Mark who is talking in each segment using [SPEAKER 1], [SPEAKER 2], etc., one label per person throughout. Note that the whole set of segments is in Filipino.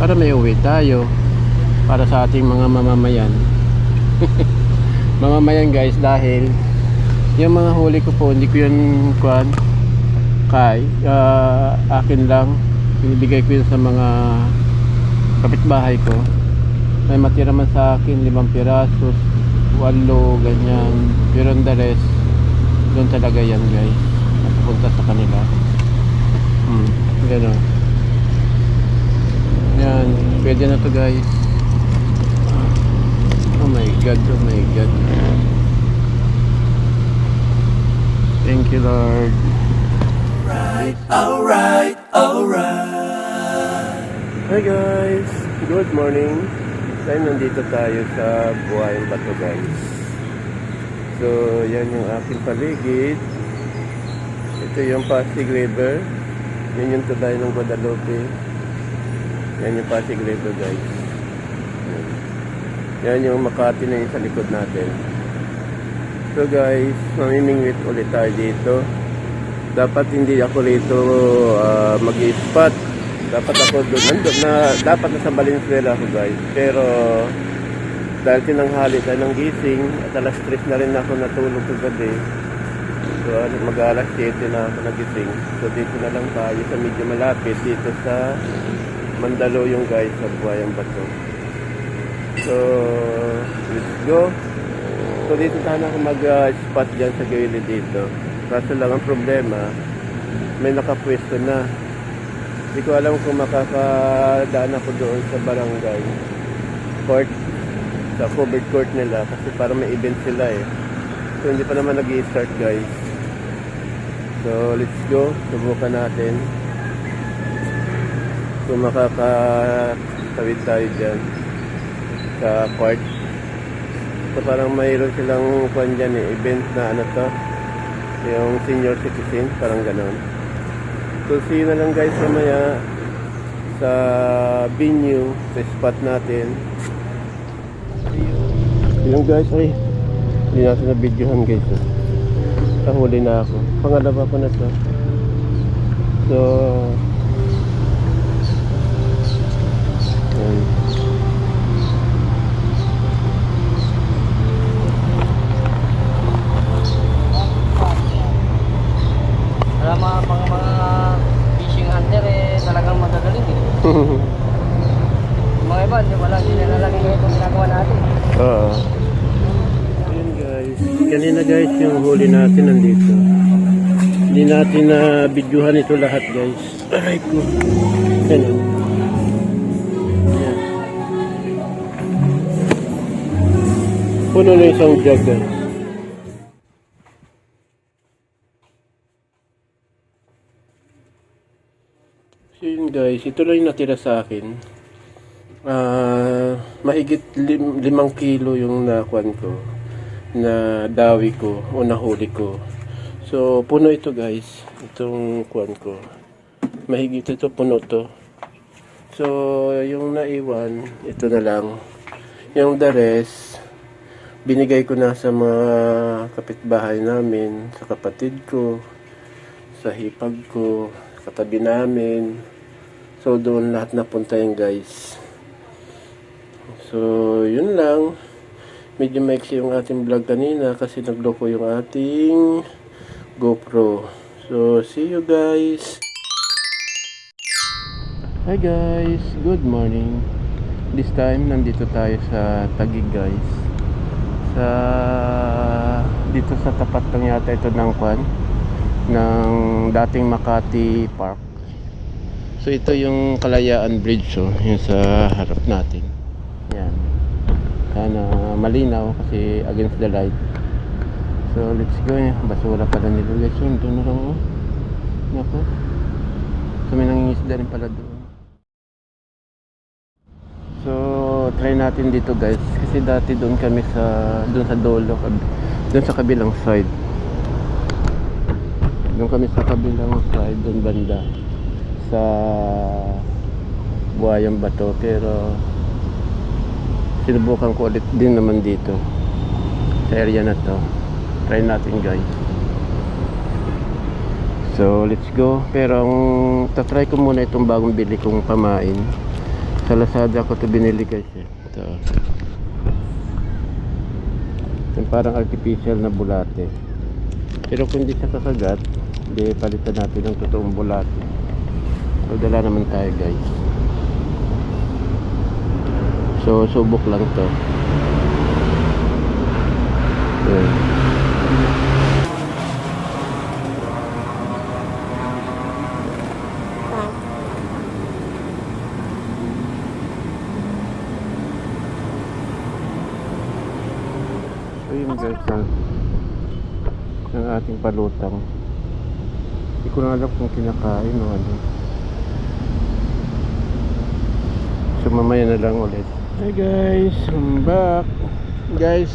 [SPEAKER 1] para may uwi tayo. Para sa ating mga mamamayan. Mamamayan guys dahil yung mga huli ko po hindi ko yun kuan kay ah, akin lang. Binibigay ko yun sa mga kapitbahay ko. May matira man sa akin limang piraso walo ganyan. Pero the rest doon talaga yan guys. Napupunta sa kanila. Hmm, gano'n yan pwede na to guys oh my god oh my god thank you lord
[SPEAKER 2] Alright, alright.
[SPEAKER 1] Hi guys! Good morning! Tayo nandito tayo sa Buhayang Bato guys. So, yan yung aking paligid. Ito yung Pasig River. Yan yung tulay ng Guadalupe. Yan yung Pasig River guys. Yan. Yung Makati na yung sa likod natin. So guys, mamimingwit ulit tayo dito. Dapat hindi ako rito ah, mag-spot dapat ako doon nandun na dapat nasa Valenzuela ako guys pero dahil tinanghali tayo ng gising at alas 3 na rin ako natulog kagabi so ano, mag alas 7 na ako nagising so dito na lang tayo sa medyo malapit dito sa Mandaluyong guys sa Buhayang Bato so let's go so dito sana ako mag ah, spot dyan sa gilid dito kaso lang ang problema may nakapwesto na hindi ko alam kung makakadaan ako doon sa barangay court, sa covered court nila kasi para may event sila eh. So hindi pa naman nag start guys. So let's go, subukan natin. Kung makakatawid tayo dyan sa court. So parang mayroon silang kwan dyan eh, event na ano to, yung senior citizen, parang ganon. So see na lang guys mamaya sa venue, sa spot natin. Yung guys, ay hindi natin na videohan guys. Nahuli na ako. Pangalawa ko na to. So, yan.
[SPEAKER 3] Para mga pang mga fishing hunter eh talagang magagaling eh. Mga iba, di wala din na lang itong ginagawa natin.
[SPEAKER 1] Oo. Ayun guys. Kanina guys yung huli natin nandito. Hindi natin na videohan ito lahat guys. Aray ko. Yan. Puno na isang jug guys. So yun guys, ito lang yung natira sa akin. Ah, mahigit lim- limang kilo yung nakuan ko na dawi ko o nahuli ko. So, puno ito guys. Itong kuan ko. Mahigit ito, puno to. So, yung naiwan, ito na lang. Yung the rest, binigay ko na sa mga kapitbahay namin, sa kapatid ko, sa hipag ko, katabi namin. So, doon lahat napunta yung guys. So, yun lang. Medyo maiksi yung ating vlog kanina kasi nagloko yung ating GoPro. So, see you guys. Hi guys, good morning. This time, nandito tayo sa Taguig guys. Sa dito sa tapat lang yata ito ng kwan ng dating Makati Park. So ito yung Kalayaan Bridge oh, yung sa harap natin. Yan. Sana malinaw kasi against the light. So let's go. Basura pala nila guys. Yun, doon na lang oh. Naku. So may nangingisda rin pala doon. So try natin dito guys. Kasi dati doon kami sa doon sa dolo. Doon sa kabilang side. Doon kami sa kabilang side. Doon banda. Sa Buhayang Bato. Pero sinubukan ko ulit din naman dito sa area na to try natin guys so let's go pero ang tatry ko muna itong bagong bili kong pamain Sa Lazada ko to binili guys eh. Ito. Yung parang artificial na bulate. Pero kung hindi siya kakagat, hindi palitan natin ng totoong bulate. So dala naman tayo guys. So subok lang to. Yun. So yun guys ang ang ating palutang. Hindi ko na alam kung kinakain o ano. So mamaya na lang ulit. Hi guys, I'm back. Guys,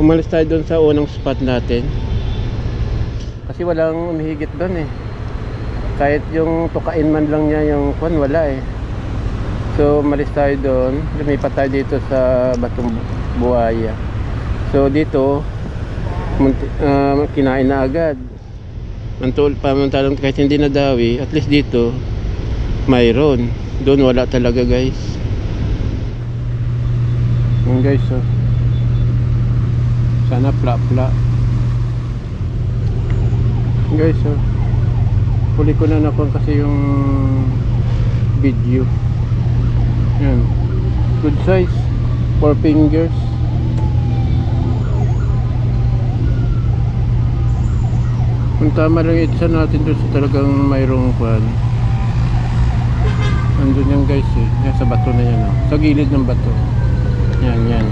[SPEAKER 1] umalis tayo doon sa unang spot natin. Kasi walang umihigit doon eh. Kahit yung tukain man lang niya yung kwan, wala eh. So umalis tayo doon. Lumipat tayo dito sa Batong Buhaya. So dito, ah, kinain na agad. Mantul, pamantalang kahit hindi nadawi, at least dito, mayroon. Doon wala talaga guys. Yung guys, oh. Sana pla-pla. Guys, oh. Huli ko na nakon kasi yung video. Yan. Good size. Four fingers. Kung tama lang itsa natin doon sa talagang mayroong kwan. Andun yan guys eh. Yan sa bato na yan oh. Sa gilid ng bato. Yan, yan.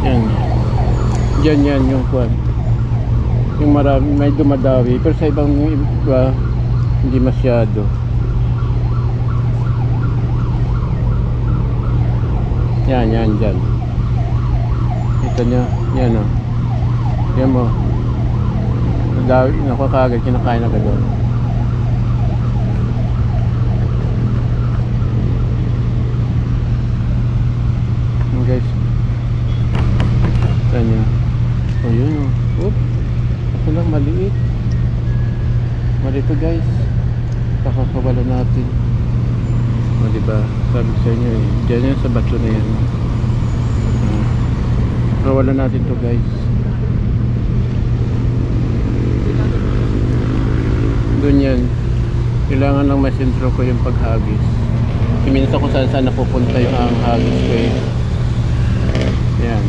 [SPEAKER 1] Yan. Yan, yan yung kwan. Yung marami, may dumadawi. Pero sa ibang iba, hindi masyado. Yan, yan, dyan. Ito nyo. Yan o. Yan mo. Dawi, naku kagad, kinakain agad doon. Guys. Yan yun. O yun o. Oop. Ako lang maliit. Malito guys. Kakakawala natin. O diba? Sabi sa inyo eh. Diyan yan sa bato na yan. Uh, Kawalan natin to guys. Doon yan. Kailangan lang masentro ko yung paghagis. Minsan kung saan saan napupunta yung ang hagis ko eh. Yan.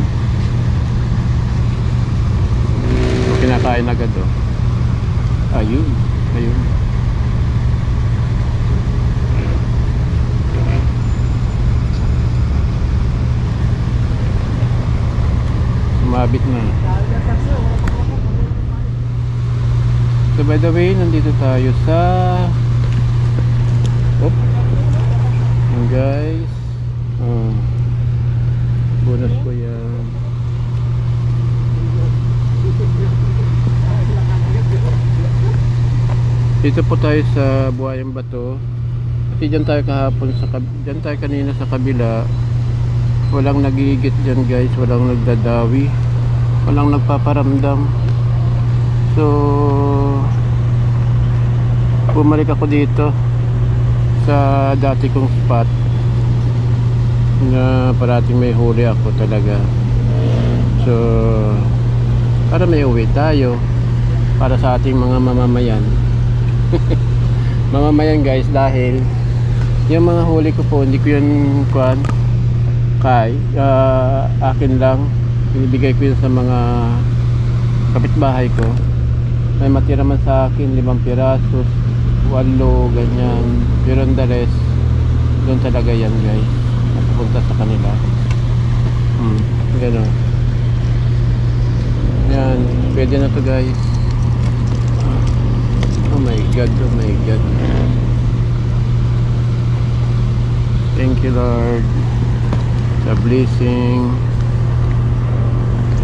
[SPEAKER 1] So, kinakain agad oh. Ayun. Ayun. Sumabit na. So by the way, nandito tayo sa Oop. Yan guys. Oh. Bonus ko yan. Dito po tayo sa Buhayang Bato. Kasi dyan tayo kahapon sa dyan tayo kanina sa kabila. Walang nagigit dyan guys, walang nagdadawi. Walang nagpaparamdam. So bumalik ako dito sa dati kong spot na parating may huli ako talaga. So para may uwi tayo para sa ating mga mamamayan. mamamayan guys dahil yung mga huli ko po hindi ko yan kwan kay ah, akin lang binibigay ko yun sa mga kapitbahay ko may matira man sa akin limang piraso walo ganyan. Pero the rest doon talaga yan guys. Napupunta sa kanila. Hmm, gano'n yan pwede na to guys. Oh my god oh my god. Thank you lord. The blessing.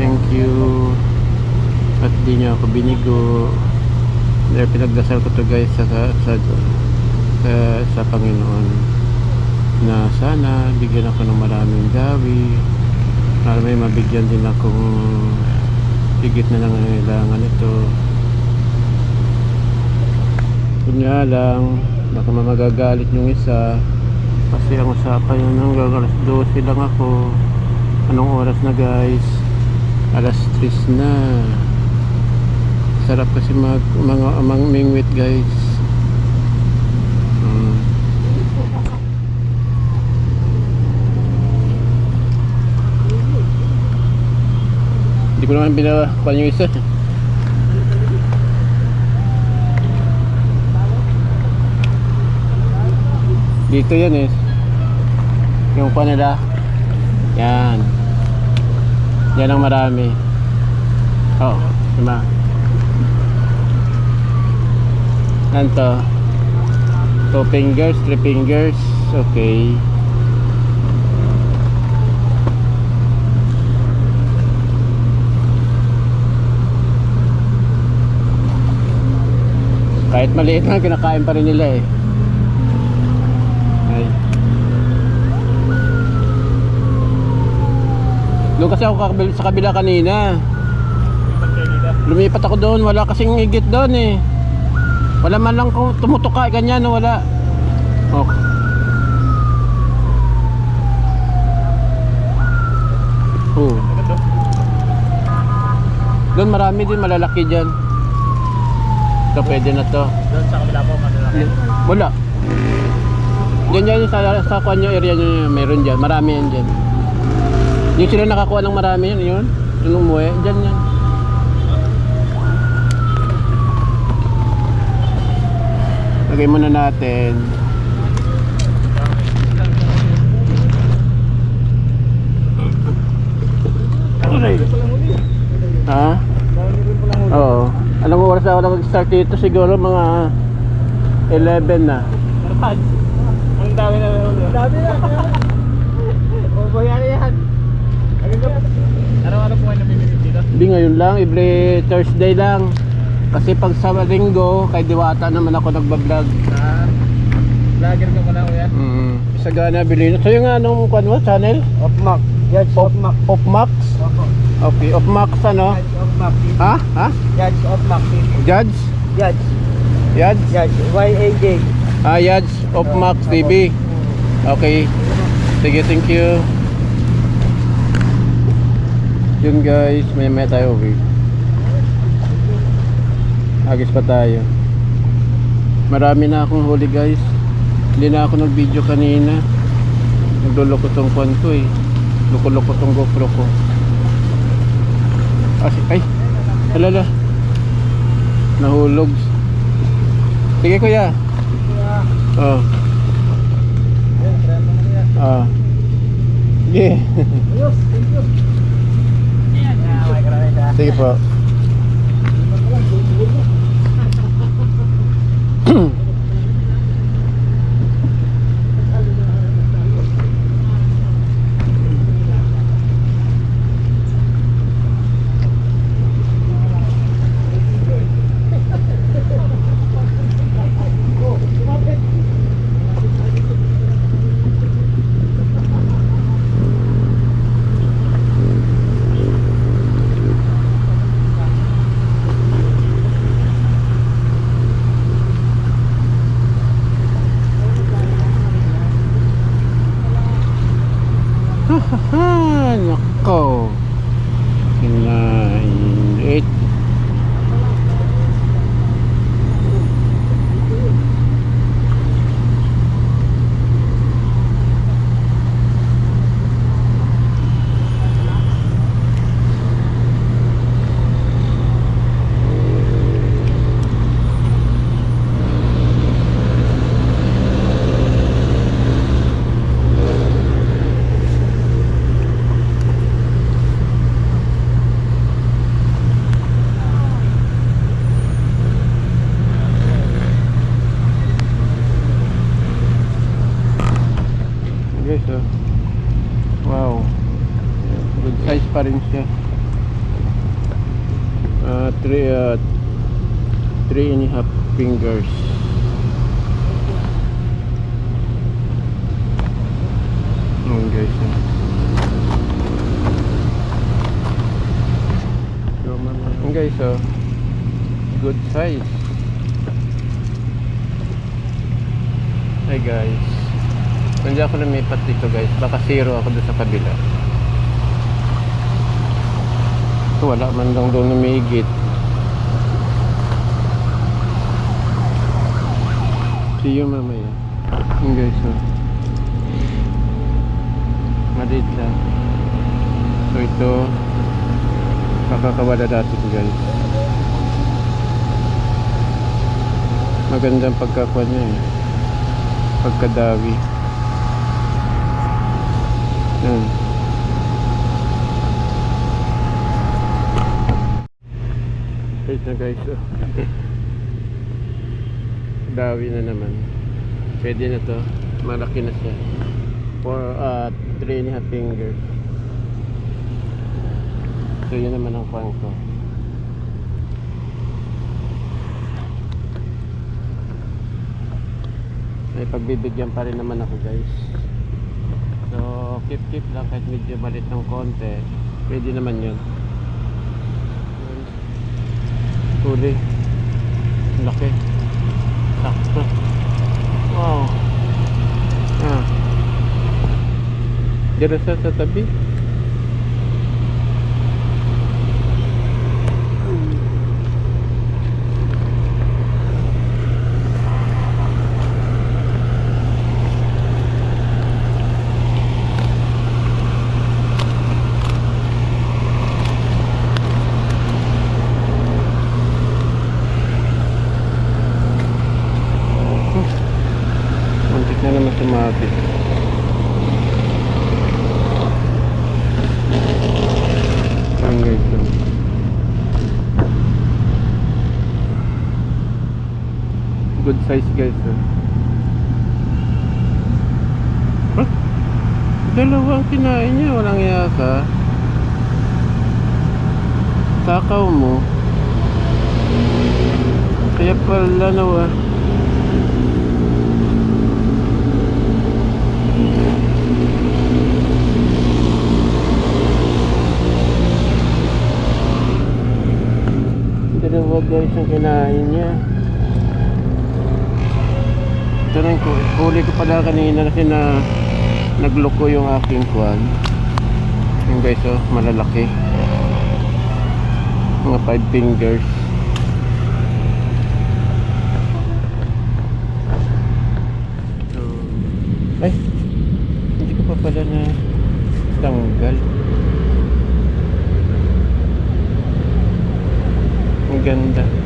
[SPEAKER 1] Thank you at di niya ako binigo dahil pinagdasal ko to guys sa, sa, sa, sa, Panginoon na sana bigyan ako ng maraming gawi para may mabigyan din akong higit na nangangailangan ito kung nga lang baka magagalit yung isa Kasi ang usapan yun hanggang alas 12 lang ako. Anong oras na guys? Alas 3 na. Sarap kasi mag mga amang mingwit guys. Mm. Hindi ko naman binakuha yung isa. Dito yan eh. Yung pa nila. Yan. Yan ang marami. Oh, diba? Ano to? Two fingers, three fingers. Okay. Kahit maliit lang, kinakain pa rin nila eh. Ay. Doon kasi ako sa kabila kanina. Lumipat ako doon, wala kasing higit doon eh. Wala man lang kung tumutuka, ganyan, no, wala. Okay. Oh. Doon marami din malalaki dyan. Ito pwede na to.
[SPEAKER 3] Doon sa kabila po, malalaki.
[SPEAKER 1] Wala. Diyan dyan sa, sa kuha nyo, area nyo, meron dyan. Marami yan dyan. Yung sila nakakuha ng marami yan, yun. Yung umuwi, dyan yan. Lagay muna natin. Ha? Oo. Anong oras ako na mag-start dito? Siguro mga 11 na.
[SPEAKER 3] Ang dami na meron doon. Dami na. Yan. Araw-araw po kayo namimili dito?
[SPEAKER 1] Hindi ngayon lang, every Thursday lang. Kasi pag sa linggo, kay Diwata naman ako nagbablog.
[SPEAKER 3] Ah, vlogger ka pala kuya?
[SPEAKER 1] Mm. Sa gana bilhin. So yung anong kwan mo, channel?
[SPEAKER 3] Off Mac. Yes, Off Mac.
[SPEAKER 1] Off Max?
[SPEAKER 3] Opo.
[SPEAKER 1] Okay, Off Max ano?
[SPEAKER 3] Judge Off Mac.
[SPEAKER 1] Ha? Ha?
[SPEAKER 3] Judge Off Mac.
[SPEAKER 1] Judge?
[SPEAKER 3] Judge.
[SPEAKER 1] Judge?
[SPEAKER 3] Judge. Y-A-J.
[SPEAKER 1] Ah, Judge Off Max TV. Okay. Sige, thank you. Yun guys, may may tayo okay. Agis pa tayo. Marami na akong huli guys. Hindi na ako nag-video kanina. Nagluloko tong kwan ko eh. Loko-loko tong GoPro ko. Ay, ay. Alala. Nahulog. Sige kuya. Oh. Ah.
[SPEAKER 3] You.
[SPEAKER 1] Sige po. Guys, oh. Wow. Good size pa rin siya. Uh, three, uh, three and a half fingers. Ayan guys. oh. Ayan guys, oh. Good size. Hi guys. Hindi ako lumipat dito guys. Baka zero ako doon sa kabila. Wala man lang doon lumigit. See you mamaya. Yung guys, oh. Maliit lang. So ito, makakawala natin guys. Magandang pagkakuha niya eh. Pagkadawi. Yan. Wait na guys. Oh. Dawi na naman. Pwede na to. Malaki na siya. For uh, 3 and a half fingers. So yun naman ang kwan ko. May pagbibigyan pa rin naman ako guys. Keep lang kahit medyo balit ng konti. Pwede naman yun. Huli. Laki. Sakto. Wow. Ah. Sa sa tabi. Muntik na naman sumabit. Ang guys lang. Good size guys. Huh? Dalawang kinain niya, walang yaka. Takaw mo. Kaya pala nawa. Dalawa guys ang kinain niya. Ito rin ko. Huli ko pala kanina kasi na nagloko yung aking kwan. Yung guys oh, malalaki. Mga five fingers. So, ay, hindi ko pa pala na tanggal. Ang ganda.